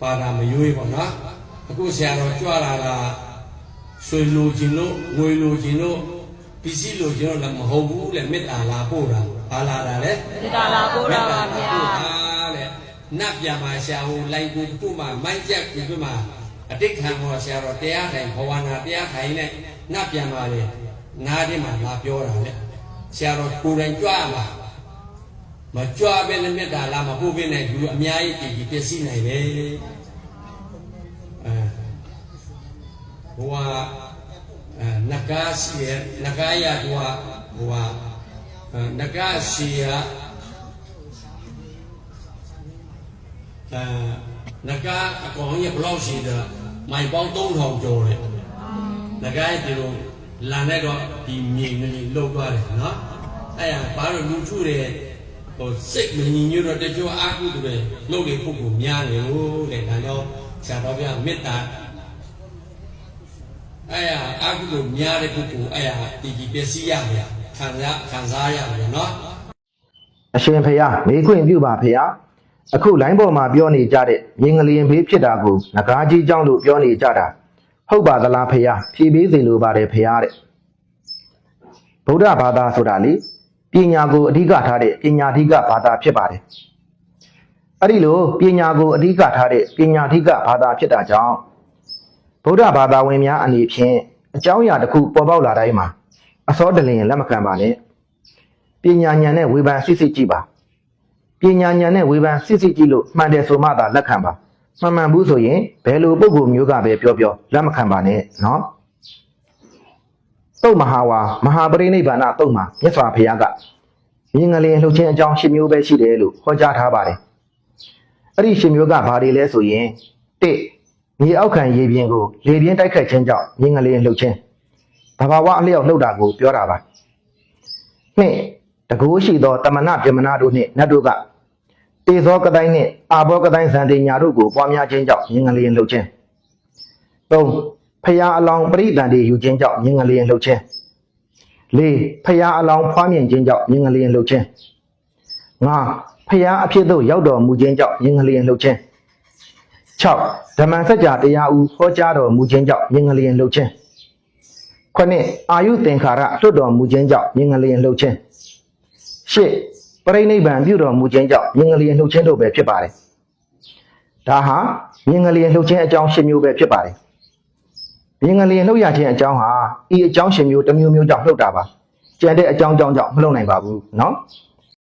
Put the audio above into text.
ပါတာမယွေးပေါ့နော်အခုဆရာတော်ကြွလာတာဆွေလိုခြင်းတို့ငွေလိုခြင်းတို့ပစ္စည်းလိုခြင်းတို့လည်းမဟုတ်ဘူးလေမေတ္တာလာပို့တာဘာလာတာလဲမေတ္တာလာပို့တာပါဗျာလေနတ်ပြမှာဆရာဟိုလိုက်ကိုပို့မှာမိုက်ချက်ပြီးပြမှာအတိတ်ခံဟောဆရာတော်တရားထိုင်ဘဝနာတရားထိုင်နဲ့နတ်ပြမှာလေနားထဲမှာလာပြောတာလေဆရာတော်ကိုယ်တိုင်ကြွလာ မှာမကြွပဲနဲ့မေတ္တာလာမပို့ပဲနဲ့လူအများကြီးပြည်ပြည်ပြည့်စည်နိုင်တယ်အဲဟိုဟာအဲနဂါစီရနဂါရဟိုဟာဟိုဟာအဲနဂါစီရအဲငကားအကောင်ကြီးဘယ်လောက်ရှိတယ်မိုင်ပေါင်း3000ကျော်တယ်ငကားရဲ့ဒီလိုလန်နဲ့တော့ဒီမြေငလီလှုပ်သွားတယ်နော်အဲ့ဒါဘာလို့လူထုတွေ ဟိုစိတ်မညီညွတ်တော့တချို့အာဟုသူတွေနှုတ်တွေပုဂ္ဂိုလ်များနေလို့တဲ့ဒါကြောင့်ဆရာတော်ပြမေတ္တာအဲ့ဟာအာဟုသူများတဲ့ပုဂ္ဂိုလ်အဲ့ဟာတည်ကြည်ပျက်စီးရမယ်ခံစားခံစားရမယ်နော်အရှင်ဖေယမေခွင့်ပြုပါဖေယအခုလိုင်းပေါ်မှာပြောနေကြတဲ့မြင်ကလေးဘေးဖြစ်တာကိုငကားကြီးကြောင့်လို့ပြောနေကြတာဟုတ်ပါသလားဖေယဖြေပေးစေလိုပါတယ်ဖေယတဲ့ဗုဒ္ဓဘာသာဆိုတာလေ ပညာကိုအဓိကထားတဲ့ပညာအဓိကဘာသာဖြစ်ပါတယ်အဲ့ဒီလိုပညာကိုအဓိကထားတဲ့ပညာအဓိကဘာသာဖြစ်တာကြောင့်ဗုဒ္ဓဘာသာဝင်များအနေဖြင့်အကြောင်းအရာတစ်ခုပေါ်ပေါက်လာတိုင်းမှာအစောတလင်လက်မခံပါနဲ့ပညာဉာဏ်နဲ့ဝေဖန်စစ်စစ်ကြည့်ပါပညာဉာဏ်နဲ့ဝေဖန်စစ်စစ်ကြည့်လို့မှန်တယ်ဆိုမှသာလက်ခံပါမှန်မှန်ဘူးဆိုရင်ဘယ်လိုပုံကူမျိုးကပဲပြောပြောလက်မခံပါနဲ့နော် တုတ်မဟာဝါမဟာပရိနိဗ္ဗာန်တုတ်မှာမြတ်စွာဘုရားကမြင်ငလျင်လှုပ်ခြင်းအကြောင်း၈မျိုးပဲရှိတယ်လို့ဟောကြားထားပါတယ်အဲ့ဒီ၈မျိုးကဘာတွေလဲဆိုရင်၁မြေအောက်ခံရေပြင်ကိုလေပြင်းတိုက်ခတ်ခြင်းကြောင့်မြင်ငလျင်လှုပ်ခြင်းဘာဘာဝအလျောက်လှုပ်တာကိုပြောတာပါနှင့်တကူရှိသောတမနာပြမနာတို့နှင့်နတ်တို့ကတေသောကတိုင်းနှင့်အာဘောကတိုင်းဇန်တေညာတို့ကိုပွားများခြင်းကြောင့်မြင်ငလျင်လှုပ်ခြင်း၃ ဖရာအလောင်းပရိသန်တေယူခြင်းကြောင့်မြင်ငလျင်လှုပ်ခြင်း၄ဖရာအလောင်းဖွားမြင်ခြင်းကြောင့်မြင်ငလျင်လှုပ်ခြင်း၅ဖရာအဖြစ်သို့ရောက်တော်မူခြင်းကြောင့်မြင်ငလျင်လှုပ်ခြင်း၆ဓမ္မစကြာတရားဦးဟောကြားတော်မူခြင်းကြောင့်မြင်ငလျင်လှုပ်ခြင်းခုနှစ်အာယုသင်္ခါရလွတ်တော်မူခြင်းကြောင့်မြင်ငလျင်လှုပ်ခြင်းရှစ်ပရိနိဗ္ဗာန်ပြုတော်မူခြင်းကြောင့်မြင်ငလျင်လှုပ်ခြင်းတို့ပဲဖြစ်ပါတယ်ဒါဟာမြင်ငလျင်လှုပ်ခြင်းအကြောင်းရှင်းမျိုးပဲဖြစ်ပါတယ် မြင်ငလျင်လှုပ်ရခြင်းအကြောင်းဟာဤအကြောင်းရှင်းမျိုးတစ်မျိုးမျိုးကြောင့်လှုပ်တာပါကျန်တဲ့အကြောင်းကြောင့်ကြောင့်မလှုပ်နိုင်ပါဘူးเนาะ